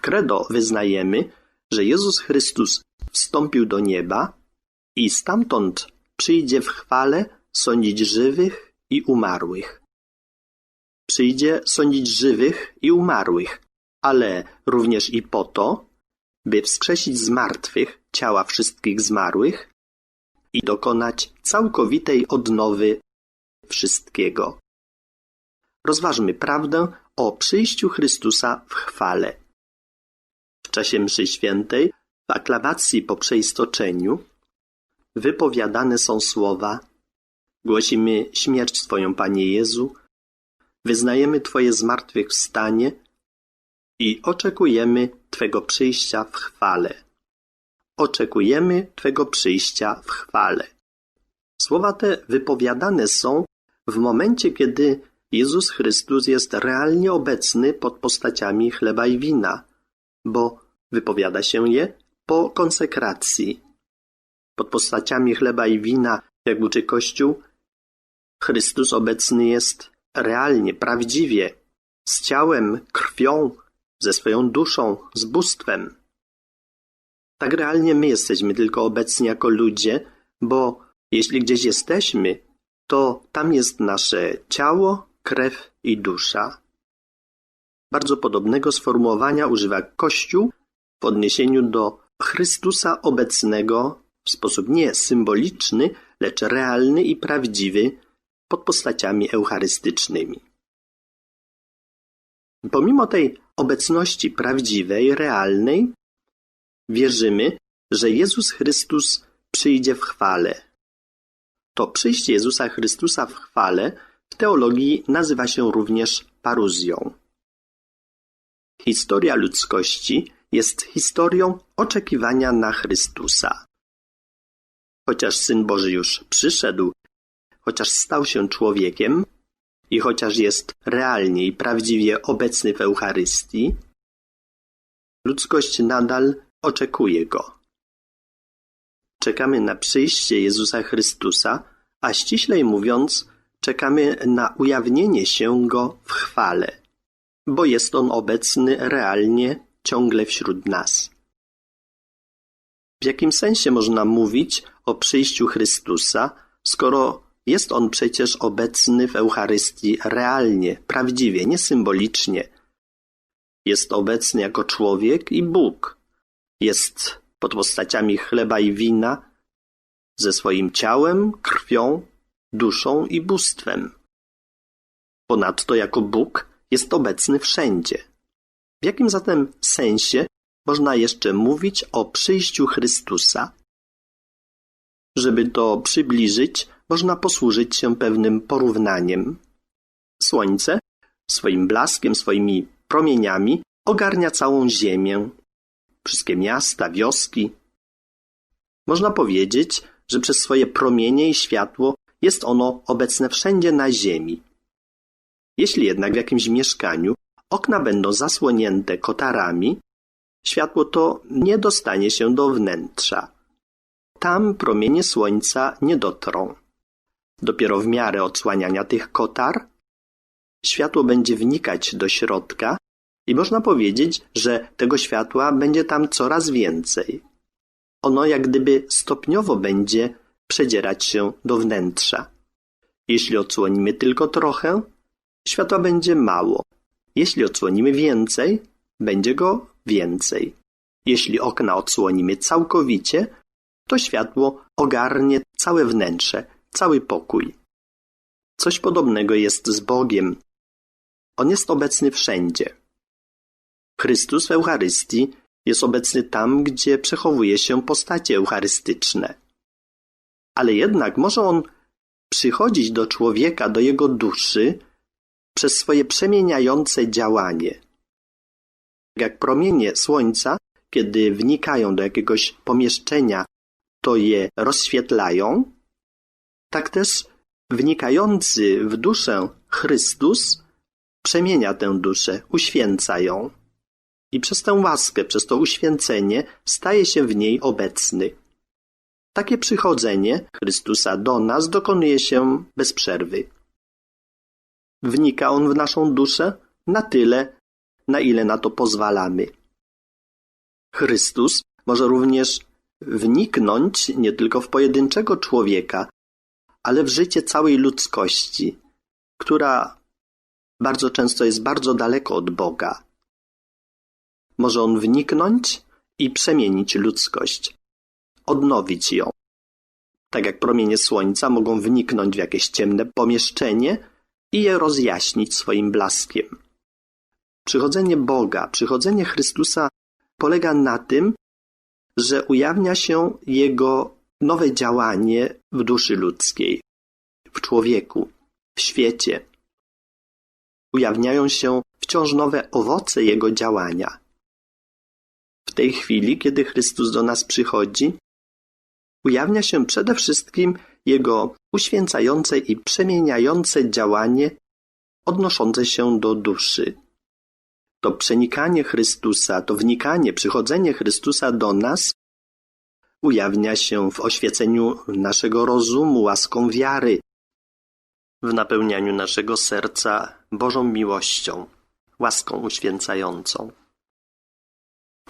W credo wyznajemy, że Jezus Chrystus wstąpił do nieba i stamtąd przyjdzie w chwale sądzić żywych i umarłych. Przyjdzie sądzić żywych i umarłych, ale również i po to, by wskrzesić z martwych ciała wszystkich zmarłych i dokonać całkowitej odnowy wszystkiego. Rozważmy prawdę o przyjściu Chrystusa w chwale. W czasie mszy świętej, w aklamacji po przeistoczeniu, wypowiadane są słowa Głosimy śmierć Twoją, Panie Jezu, wyznajemy Twoje zmartwychwstanie i oczekujemy Twego przyjścia w chwale. Oczekujemy Twego przyjścia w chwale. Słowa te wypowiadane są w momencie, kiedy Jezus Chrystus jest realnie obecny pod postaciami chleba i wina, bo wypowiada się je po konsekracji. Pod postaciami chleba i wina, jak uczy Kościół, Chrystus obecny jest realnie, prawdziwie, z ciałem, krwią, ze swoją duszą, z bóstwem. Tak realnie my jesteśmy tylko obecni jako ludzie, bo jeśli gdzieś jesteśmy, to tam jest nasze ciało, krew i dusza. Bardzo podobnego sformułowania używa Kościół w odniesieniu do Chrystusa obecnego w sposób nie symboliczny, lecz realny i prawdziwy pod postaciami eucharystycznymi. Pomimo tej obecności prawdziwej, realnej, wierzymy, że Jezus Chrystus przyjdzie w chwale. To przyjście Jezusa Chrystusa w chwale w teologii nazywa się również paruzją. Historia ludzkości jest historią oczekiwania na Chrystusa. Chociaż Syn Boży już przyszedł, chociaż stał się człowiekiem i chociaż jest realnie i prawdziwie obecny w Eucharystii, ludzkość nadal oczekuje Go. Czekamy na przyjście Jezusa Chrystusa, a ściślej mówiąc, czekamy na ujawnienie się Go w chwale, bo jest On obecny realnie ciągle wśród nas. W jakim sensie można mówić o przyjściu Chrystusa, skoro jest On przecież obecny w Eucharystii realnie, prawdziwie, nie symbolicznie. Jest obecny jako człowiek i Bóg. Jest pod postaciami chleba i wina, ze swoim ciałem, krwią, duszą i bóstwem. Ponadto jako Bóg jest obecny wszędzie. W jakim zatem sensie można jeszcze mówić o przyjściu Chrystusa? Żeby to przybliżyć, można posłużyć się pewnym porównaniem. Słońce swoim blaskiem, swoimi promieniami ogarnia całą ziemię, wszystkie miasta, wioski. Można powiedzieć, że przez swoje promienie i światło jest ono obecne wszędzie na ziemi. Jeśli jednak w jakimś mieszkaniu okna będą zasłonięte kotarami, światło to nie dostanie się do wnętrza. Tam promienie słońca nie dotrą. Dopiero w miarę odsłaniania tych kotar światło będzie wnikać do środka i można powiedzieć, że tego światła będzie tam coraz więcej. Ono jak gdyby stopniowo będzie przedzierać się do wnętrza. Jeśli odsłonimy tylko trochę, światła będzie mało. Jeśli odsłonimy więcej, będzie go więcej. Jeśli okna odsłonimy całkowicie, to światło ogarnie całe wnętrze, cały pokój. Coś podobnego jest z Bogiem. On jest obecny wszędzie. Chrystus w Eucharystii jest obecny tam, gdzie przechowuje się postacie eucharystyczne. Ale jednak może on przychodzić do człowieka, do jego duszy przez swoje przemieniające działanie. Jak promienie słońca, kiedy wnikają do jakiegoś pomieszczenia, to je rozświetlają, tak też wnikający w duszę Chrystus przemienia tę duszę, uświęca ją. I przez tę łaskę, przez to uświęcenie staje się w niej obecny. Takie przychodzenie Chrystusa do nas dokonuje się bez przerwy. Wnika on w naszą duszę na tyle, na ile na to pozwalamy. Chrystus może również wniknąć nie tylko w pojedynczego człowieka, ale w życie całej ludzkości, która bardzo często jest bardzo daleko od Boga. Może on wniknąć i przemienić ludzkość, odnowić ją. Tak jak promienie słońca mogą wniknąć w jakieś ciemne pomieszczenie i je rozjaśnić swoim blaskiem. Przychodzenie Boga, przychodzenie Chrystusa polega na tym, że ujawnia się Jego nowe działanie w duszy ludzkiej, w człowieku, w świecie. Ujawniają się wciąż nowe owoce Jego działania. W tej chwili, kiedy Chrystus do nas przychodzi, ujawnia się przede wszystkim Jego uświęcające i przemieniające działanie odnoszące się do duszy. To przenikanie Chrystusa, to wnikanie, przychodzenie Chrystusa do nas ujawnia się w oświeceniu naszego rozumu łaską wiary, w napełnianiu naszego serca Bożą miłością, łaską uświęcającą.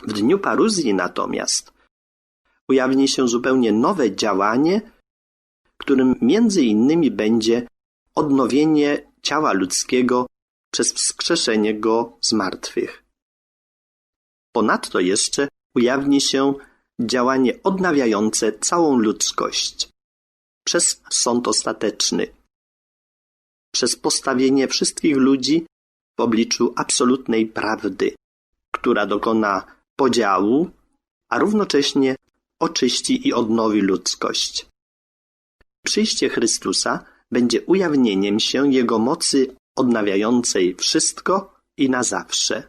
W dniu paruzji natomiast ujawni się zupełnie nowe działanie, którym między innymi będzie odnowienie ciała ludzkiego przez wskrzeszenie go z martwych. Ponadto jeszcze ujawni się działanie odnawiające całą ludzkość przez sąd ostateczny, przez postawienie wszystkich ludzi w obliczu absolutnej prawdy, która dokona podziału, a równocześnie oczyści i odnowi ludzkość. Przyjście Chrystusa będzie ujawnieniem się Jego mocy odnawiającej wszystko i na zawsze.